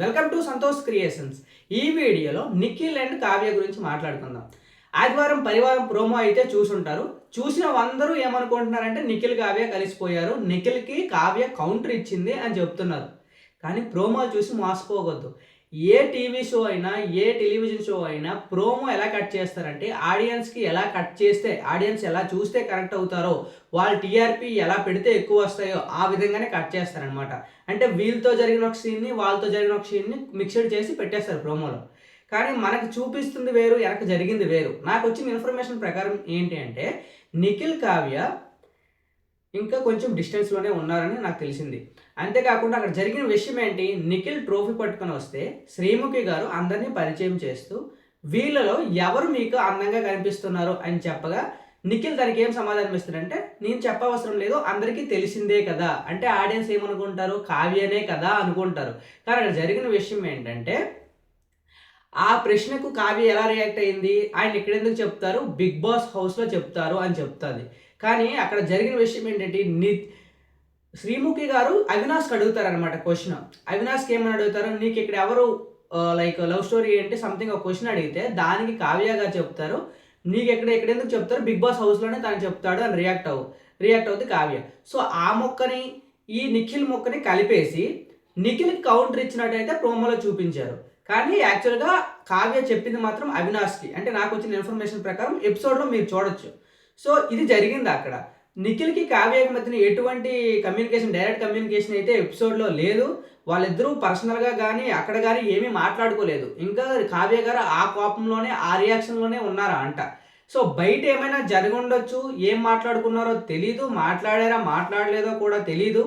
Welcome to Santosh creations ఈ వీడియోలో Nikhil and Kavya గురించి మాట్లాడుకుందాం. ఆదివారం పరివారం ప్రోమో అయితే చూసుంటారు. చూసిన అందరూ ఏమనుకుంటున్నారంటే నిఖిల్ కావ్య కలిసిపోయారు. నిఖిల్కి కావ్య కౌంటర్ ఇచ్చింది అని చెప్తున్నారు. కానీ ప్రోమో చూసి మోసపోవద్దు. ఏ టీవీ షో అయినా ఏ టెలివిజన్ షో అయినా ప్రోమో ఎలా కట్ చేస్తారంటే ఆడియన్స్కి ఎలా కట్ చేస్తే ఆడియన్స్ ఎలా చూస్తే కనెక్ట్ అవుతారో వాళ్ళ టీఆర్పీ ఎలా పెడితే ఎక్కువ వస్తాయో ఆ విధంగానే కట్ చేస్తారనమాట అంటే వీళ్ళతో జరిగిన ఒక సీన్ని వాళ్ళతో జరిగిన ఒక సీన్ని మిక్స్డ్ చేసి పెట్టేస్తారు ప్రోమోలో. కానీ మనకు చూపిస్తుంది వేరు వెనక జరిగింది వేరు. నాకు వచ్చిన ఇన్ఫర్మేషన్ ప్రకారం ఏంటి అంటే నిఖిల్ కావ్య ఇంకా కొంచెం డిస్టెన్స్లోనే ఉన్నారని నాకు తెలిసింది. అంతేకాకుండా అక్కడ జరిగిన విషయం ఏంటి? నిఖిల్ ట్రోఫీ పట్టుకొని వస్తే శ్రీముఖి గారు అందరినీ పరిచయం చేస్తూ వీళ్ళలో ఎవరు మీకు అందంగా కనిపిస్తున్నారు అని చెప్పగా నిఖిల్ దానికి ఏం సమాధానం ఇస్తాడంటే నేను చెప్పవసరం లేదు అందరికీ తెలిసిందే కదా. అంటే ఆడియన్స్ ఏమనుకుంటారు? కావ్యనే కదా అనుకుంటారు. కానీ అక్కడ జరిగిన విషయం ఏంటంటే ఆ ప్రశ్నకు కావ్య ఎలా రియాక్ట్ అయింది? ఆయన ఎక్కడెందుకు చెప్తారు? బిగ్ బాస్ హౌస్లో చెప్తారు అని చెప్తుంది. కానీ అక్కడ జరిగిన విషయం ఏంటంటే నీ శ్రీముఖి గారు అవినాష్కి అడుగుతారనమాట క్వశ్చన్. అవినాష్కి ఏమని అడుగుతారు? నీకు ఇక్కడ ఎవరు లైక్ లవ్ స్టోరీ ఏంటి సంథింగ్ ఒక క్వశ్చన్ అడిగితే దానికి కావ్య గారు చెప్తారు. నీకు ఎక్కడ ఎక్కడెందుకు చెప్తారు? బిగ్ బాస్ హౌస్లోనే తను చెప్తాడు అని రియాక్ట్ అవ్వు రియాక్ట్ అవుతుంది కావ్య. సో ఆ మొక్కని ఈ నిఖిల్ మొక్కని కలిపేసి నిఖిల్కి కౌంటర్ ఇచ్చినట్టయితే ప్రోమోలో చూపించారు. కానీ యాక్చువల్గా కావ్య చెప్పింది మాత్రం అవినాష్కి. అంటే నాకు వచ్చిన ఇన్ఫర్మేషన్ ప్రకారం ఎపిసోడ్లో మీరు చూడొచ్చు. సో ఇది జరిగింది అక్కడ. నిఖిల్కి కావ్యకి మధ్యన ఎటువంటి కమ్యూనికేషన్ డైరెక్ట్ కమ్యూనికేషన్ అయితే ఎపిసోడ్లో లేదు. వాళ్ళిద్దరూ పర్సనల్గా కానీ అక్కడ కానీ ఏమీ మాట్లాడుకోలేదు. ఇంకా కావ్య గారు ఆ కోపంలోనే ఆ రియాక్షన్లోనే ఉన్నారా అంట. సో బయట ఏమైనా జరిగి ఉండొచ్చు ఏం మాట్లాడుకున్నారో తెలీదు మాట్లాడారా మాట్లాడలేదో కూడా తెలీదు.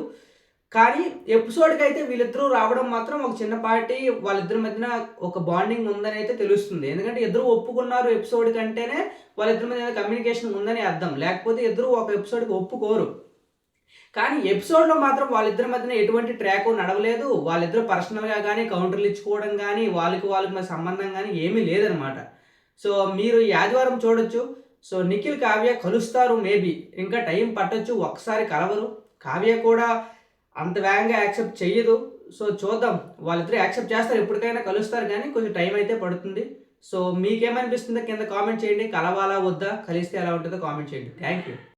కానీ ఎపిసోడ్కి అయితే వీళ్ళిద్దరూ రావడం మాత్రం ఒక చిన్నపాటి వాళ్ళిద్దరి మధ్యన ఒక బాండింగ్ ఉందని అయితే తెలుస్తుంది. ఎందుకంటే ఇద్దరు ఒప్పుకున్నారు ఎపిసోడ్ కంటేనే వాళ్ళిద్దరి మధ్య కమ్యూనికేషన్ ఉందని అర్థం. లేకపోతే ఇద్దరు ఒక ఎపిసోడ్కి ఒప్పుకోరు. కానీ ఎపిసోడ్లో మాత్రం వాళ్ళిద్దరి మధ్యన ఎటువంటి ట్రాక్ నడవలేదు. వాళ్ళిద్దరు పర్సనల్గా కానీ కౌంటర్లు ఇచ్చుకోవడం కానీ వాళ్ళకి వాళ్ళకి మధ్య సంబంధం కానీ ఏమీ లేదనమాట. సో మీరు ఈ ఆదివారం చూడొచ్చు. సో నిఖిల్ కావ్య కలుస్తారు మేబీ ఇంకా టైం పట్టొచ్చు. ఒకసారి కలవరు. కావ్య కూడా అంత వేగంగా యాక్సెప్ట్ చెయ్యదు. సో చూద్దాం. వాళ్ళిద్దరు యాక్సెప్ట్ చేస్తారు. ఎప్పటికైనా కలుస్తారు కానీ కొంచెం టైం అయితే పడుతుంది. సో మీకేమనిపిస్తుందో కింద కామెంట్ చేయండి. కలవాలా వద్దా? కలిస్తే ఎలా ఉంటుందో కామెంట్ చేయండి. Thank you.